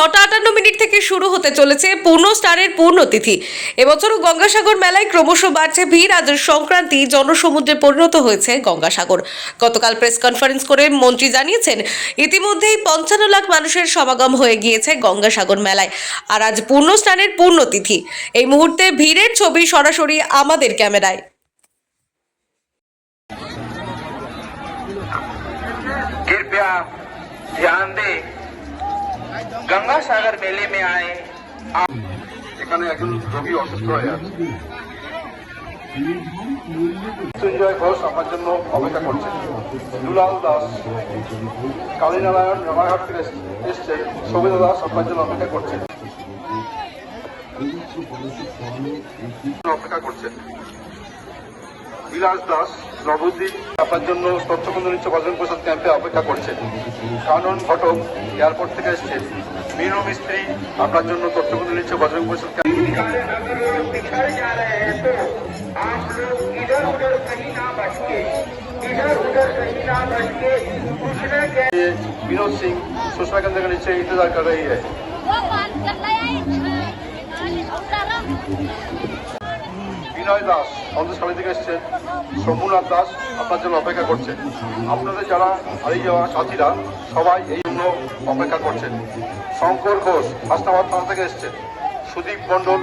ছটা আটান্ন মিনিট থেকে শুরু হতে চলেছে পূর্ণ স্টারের পূর্ণতিথি এবছরও গঙ্গাসাগর মেলায় ক্রমশ বাড়ছে ভিড় আজ সংক্রান্তি জনসমুদ্রে পরিণত হয়েছে গঙ্গাসাগর গতকাল প্রেস কনফারেন্স করে মন্ত্রী জানিয়েছেন ইতিমধ্যেই পঞ্চান্ন লাখ মানুষের সমাগম হয়ে গিয়েছে গঙ্গাসাগর মেলায় আর আজ পূর্ণ স্নানের পূর্ণতিথি এই মুহূর্তে ভিড়ের ছবি সরাসরি আমাদের ক্যামেরায় कृपया ध्यान दें गंगा सागर मेले में आए এখানে একজন রোগী অসুস্থ হয়ে আছে মৃত্যুঞ্জয় ঘোষ আমার জন্য অপেক্ষা করছেন দুলাল দাস কালীনারায়ণ রানাঘাট থেকে এসছেন সবিতা দাস আপনার জন্য অপেক্ষা করছেন অপেক্ষা করছেন বিলাস দাস নবদ্বীপ আপনার জন্য তথ্যকেন্দ্র নিচ্ছে বজরং প্রসাদ ক্যাম্পে অপেক্ষা করছেন কানন ঘটক এয়ারপোর্ট থেকে এসছেন মিনু মিস্ত্রি আপনার জন্য তথ্যকেন্দ্র নিচ্ছে বজরং প্রসাদ ক্যাম্পে अगर लोग बिछड़ जा रहे हैं तो आप लोग इधर उधर कहीं ना भटके इधर उधर कहीं ना भटके कुछ न कह विनोद सिंह सूचना केंद्र के नीचे इंतजार कर रही है বিনয় দাস সন্দেশখালী থেকে এসছেন। শম্ভুনাথ দাস আপনার জন্য অপেক্ষা করছেন আপনাদের যারা হারিয়ে যাওয়া সাথীরা, সবাই এই জন্য অপেক্ষা করছেন। শঙ্কর ঘোষ আস্তাবাদ থেকে এসছেন। সুদীপ মণ্ডল